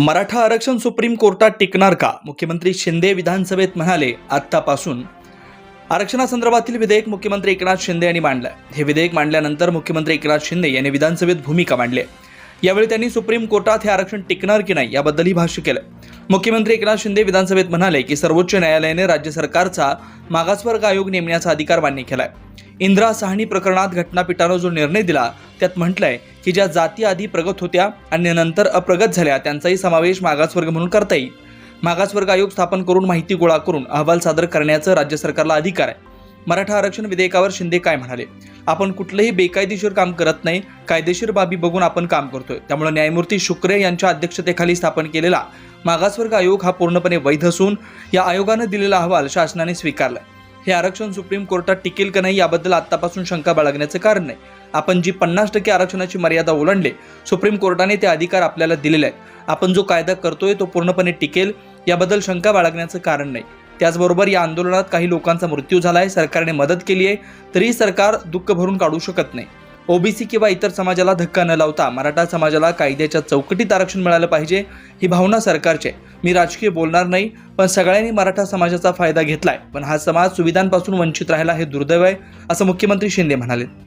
मराठा आरक्षण सुप्रीम कोर्टात टिकणार का? मुख्यमंत्री शिंदे विधानसभेत म्हणाले आत्तापासून. आरक्षणासंदर्भातील विधेयक मुख्यमंत्री एकनाथ शिंदे यांनी मांडलं हे विधेयक मांडल्यानंतर मुख्यमंत्री एकनाथ शिंदे यांनी विधानसभेत भूमिका मांडली. यावेळी त्यांनी सुप्रीम कोर्टात हे आरक्षण टिकणार की नाही याबद्दलही भाष्य केलं मुख्यमंत्री एकनाथ शिंदे विधानसभेत म्हणाले की सर्वोच्च न्यायालयाने राज्य सरकारचा मागासवर्ग आयोग नेमण्याचा अधिकार मान्य केलाय. इंदिरा साहनी प्रकरणात घटनापीठानं जो निर्णय दिला त्यात म्हटलंय की ज्या जाती आधी प्रगत होत्या आणि नंतर अप्रगत झाल्या त्यांचाही समावेश मागासवर्ग म्हणून करता येईल. मागासवर्ग आयोग स्थापन करून माहिती गोळा करून अहवाल सादर करण्याचं राज्य सरकारला अधिकार आहे. मराठा आरक्षण विधेयकावर शिंदे काय म्हणाले? आपण कुठलंही बेकायदेशीर काम करत नाही कायदेशीर बाबी बघून आपण काम करतोय. त्यामुळे न्यायमूर्ती शुक्रे यांच्या अध्यक्षतेखाली स्थापन केलेला मागासवर्ग आयोग हा पूर्णपणे वैध असून या आयोगानं दिलेला अहवाल शासनाने स्वीकारलाय. हे आरक्षण सुप्रीम कोर्टात टिकेल का नाही याबद्दल आत्तापासून शंका बाळगण्याचं कारण नाही. आपण जी पन्नास टक्के आरक्षणाची मर्यादा ओलांडली सुप्रीम कोर्टाने ते अधिकार आपल्याला दिलेले आहेत. आपण जो कायदा करतोय तो पूर्णपणे टिकेल याबद्दल शंका बाळगण्याचं कारण नाही. त्याचबरोबर या आंदोलनात काही लोकांचा मृत्यू झाला आहे सरकारने मदत केली आहे तरी सरकार दुःख भरून काढू शकत नाही. ओबीसी किंवा इतर समाजाला धक्का न लावता मराठा समाजाला कायद्याच्या चौकटीत आरक्षण मिळालं पाहिजे ही भावना सरकारची. आहे मी राजकीय बोलणार नाही पण सगळ्यांनी मराठा समाजाचा फायदा घेतलाय. पण हा समाज सुविधांपासून वंचित राहिला हे दुर्दैव आहे असं मुख्यमंत्री शिंदे म्हणाले.